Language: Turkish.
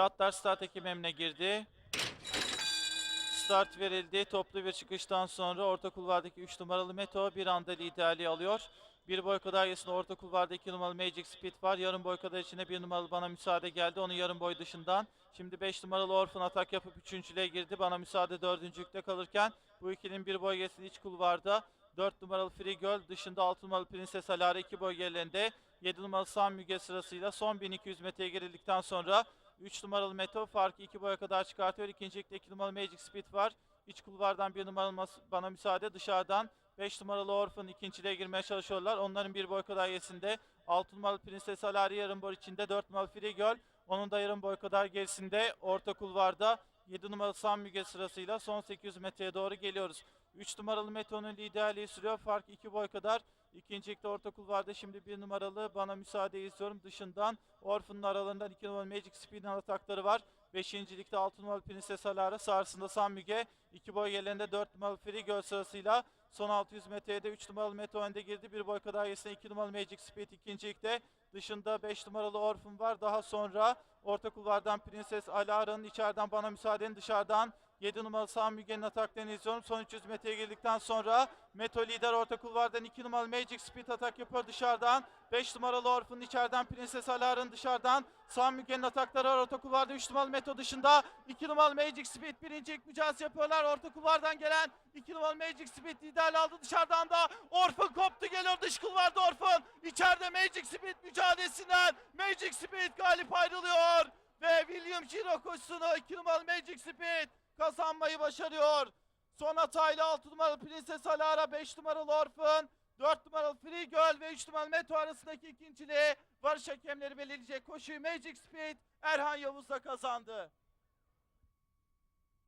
Ve atlar start ekibimine girdi. Start verildi. Toplu bir çıkıştan sonra orta kulvardaki 3 numaralı Meto bir anda liderliği alıyor. Bir boy kadar gerisinde orta kulvarda 2 numaralı Magic Speed var. Yarım boy kadar içinde 1 numaralı bana müsaade geldi. Onun yarım boy dışından. Şimdi 5 numaralı Orphan atak yapıp 3.lüğe girdi. Bana müsaade 4.lükte kalırken bu ikilinin bir boy gerisinde iç kulvarda 4 numaralı Free Girl dışında 6 numaralı Prenses Alara 2 boy gerilerinde 7 numaralı Sam Müge sırasıyla son 1200 metreye girildikten sonra 3 numaralı Meto farkı 2 boya kadar çıkartıyor. İkincilikte 2 numaralı Magic Speed var. İç kulvardan 1 numaralı bana müsaade dışarıdan 5 numaralı Orphan ikinciliğe girmeye çalışıyorlar. Onların bir boy kadar gerisinde 6 numaralı Prenses Alari yarım boy içinde 4 numaralı Free. Onun da yarım boy kadar gerisinde orta kulvarda 7 numaralı Sam Müge sırasıyla son 800 metreye doğru geliyoruz. 3 numaralı Meto'nun liderliği sürüyor. Fark 2 boy kadar. İkincilikte orta kulvarda şimdi 1 numaralı bana müsaade istiyorum. Dışından Orphan'ın aralarından 2 numaralı Magic Speed'in atakları var. Beşincilikte 6 numaralı Prenses Alara sağrısında Sam Müge. 2 boy yerlerinde 4 numaralı Free Girl sırasıyla son 600 metreye de 3 numaralı Meto önde girdi. Bir boy kadar gerisinde 2 numaralı Magic Speed ikincilikte. Dışında 5 numaralı Orphan var. Daha sonra orta kulvardan Prenses Alara'nın içeriden bana müsaadenin dışarıdan 7 numaralı Sami Müge'nin ataklarını izliyorum. Son 300 metreye girdikten sonra Meto lider orta kulvardan 2 numaralı Magic Speed atak yapıyor dışarıdan. 5 numaralı Orphan içeriden Prenses Alara'nın dışarıdan. Sami Müge'nin atakları var orta kulvarda 3 numaralı Meto dışında. 2 numaralı Magic Speed birinci ilk mücadelesi yapıyorlar. Orta kulvardan gelen 2 numaralı Magic Speed liderliği aldı dışarıdan da. Orphan koptu geliyor dış kulvarda Orphan. İçeride Magic Speed mücadelesinden Magic Speed galip ayrılıyor. Ve William Giro koşusunu 2 numaralı Magic Speed kazanmayı başarıyor. Son hatayla 6 numaralı Prenses Alara, 5 numaralı Orphan, 4 numaralı Free Girl ve 3 numaralı Meto arasındaki ikinciliği varış hakemleri belirleyecek koşuyu Magic Speed Erhan Yavuz'la kazandı.